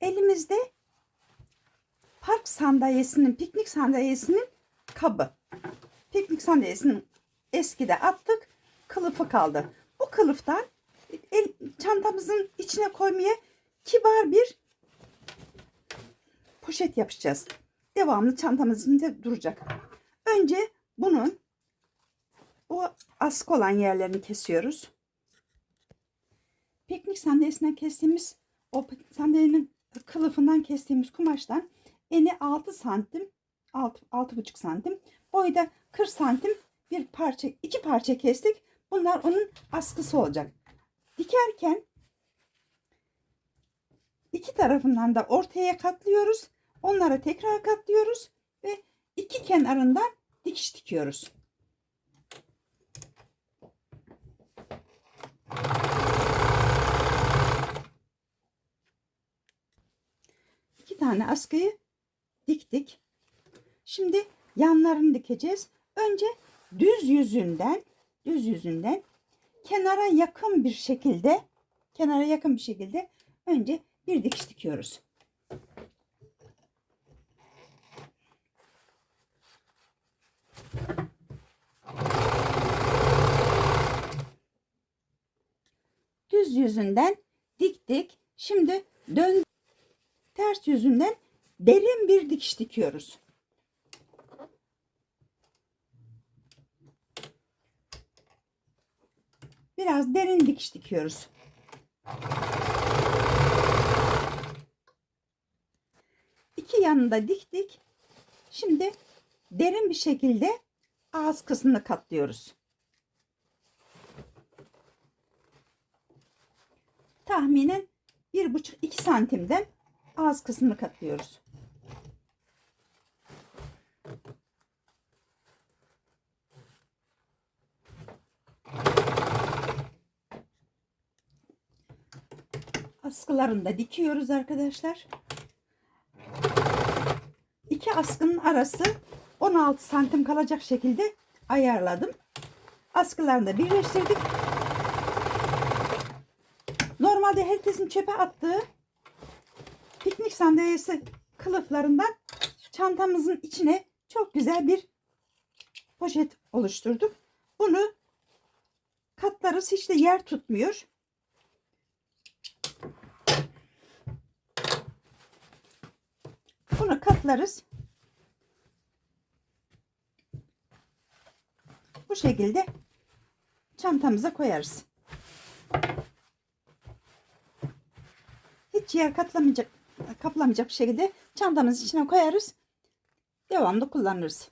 elimizde park sandalyesinin, piknik sandalyesinin kabı. Piknik sandalyesinin eskide attık, kılıfı kaldı. Bu kılıftan el, çantamızın içine koymaya kibar bir poşet yapacağız. Devamlı çantamızın içinde duracak. Önce bunun bu askı olan yerlerini kesiyoruz. Piknik sandalyesinden kestiğimiz o sandalyenin kılıfından kestiğimiz kumaştan eni 6 santim 6, 6,5 santim boyu da 40 santim bir parça iki parça kestik. Bunlar onun askısı olacak. Dikerken iki tarafından da ortaya katlıyoruz. Onlara tekrar katlıyoruz ve iki kenarından dikiş dikiyoruz. İki tane askıyı diktik. Şimdi yanlarını dikeceğiz. Önce düz yüzünden düz yüzünden kenara yakın bir şekilde kenara yakın bir şekilde önce bir dikiş dikiyoruz. Düz yüzünden diktik. Şimdi dön ters yüzünden derin bir dikiş dikiyoruz. Biraz derin dikiş dikiyoruz. İki yanında diktik. Şimdi derin bir şekilde ağız kısmını katlıyoruz. Tahminen bir buçuk iki santimden ağız kısmını katlıyoruz. Askılarını da dikiyoruz arkadaşlar. İki askının arası 16 santim kalacak şekilde ayarladım. Askılarını da birleştirdik. Normalde herkesin çöpe attığı piknik sandalyesi kılıflarından çantamızın içine çok güzel bir poşet oluşturduk. Bunu katlarız hiç de yer tutmuyor. Bunu katlarız. Bu şekilde çantamıza koyarız. Hiç yer katlamayacak, kaplamayacak bir şekilde çantamızın içine koyarız. Devamlı kullanırız.